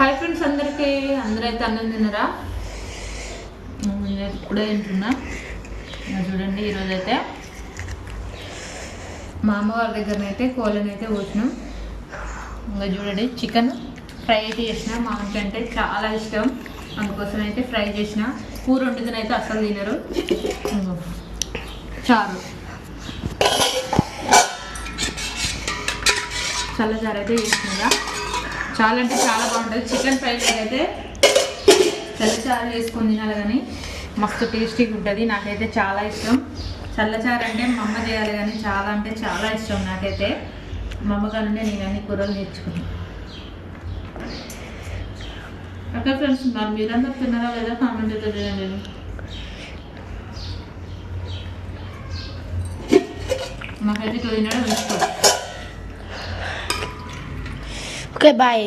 Hi friends అందరికీ అందరైతే అన్నం తిన్నారా? ఇప్పుడే తింటున్నా. చూడండి ఈరోజు అయితే మా అమ్మవారి దగ్గరనైతే కోళ్ళని అయితే పోసినాం ఇంకా చూడండి చికెన్ ఫ్రై అయితే చేసిన. మా అంటే చాలా ఇష్టం. అందుకోసం అయితే ఫ్రై చేసిన. కూర వండుకునైతే అసలు తినరు. ఇంగో చారు. చల్లచారు అయితే చేసినారా? చాలా అంటే చాలా బాగుంటుంది. చికెన్ ఫ్రై అయితే చల్లచారు చేసుకొని తినాలి కానీ మస్తు టేస్టీగా ఉంటుంది. నాకైతే చాలా ఇష్టం. చల్లచారు అంటే మా అమ్మ చేయాలి కానీ చాలా అంటే చాలా ఇష్టం నాకైతే. మా అమ్మగారు నేను అన్ని కూరలు నేర్చుకున్నాను ఓకే ఫ్రెండ్స్ మరి మీరందరూ తిన్నారా లేదా? కామెంట్ అయితే చేయండి నాకైతే ఇట్లా తినడం ఇష్టం. Okay bye